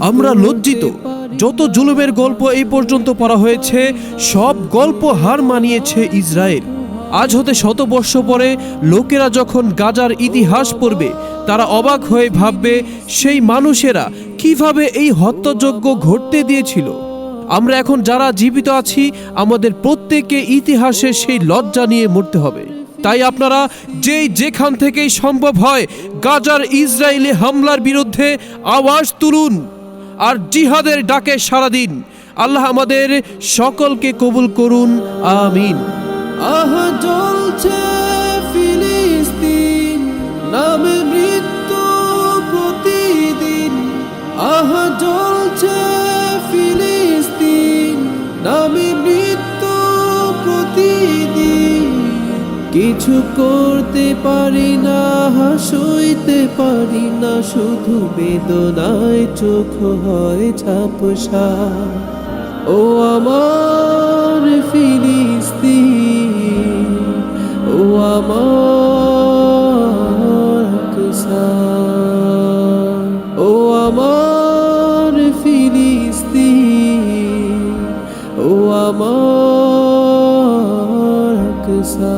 আমরা লজ্জিত। যত জুলুমের গল্প এই পর্যন্ত পড়া হয়েছে সব গল্প হার মানিয়েছে ইসরায়েল। আজ হতে শত বর্ষ পরে লোকেরা যখন গাজার ইতিহাস পড়বে তারা অবাক হয়ে ভাববে সেই মানুষেরা কীভাবে এই হত্যাযজ্ঞ ঘটতে দিয়েছিল? আমরা এখন যারা জীবিত আছি আমাদের প্রত্যেককে ইতিহাসে সেই লজ্জা নিয়ে মরতে হবে। তাই আপনারা যেই যেখান থেকেই সম্ভব হয় গাজার ইসরায়েলি হামলার বিরুদ্ধে আওয়াজ তুলুন আর জিহাদের ডাকে সারা দিন। আল্লাহ আমাদের সকলকে কবুল করুন। আমিন। আহ, জ্বলছে ফিলিস্তিন মৃত্যু প্রতিদিন। আহ কিছু করতে পারি না, হাসইতে পারি না, শুধু বেদনায় চোখ হয় ঝাপসা। ও আমার ফিলিস্তিন, ও আমার ও আমার ফিলিস্তিন, ও আমার আকসা।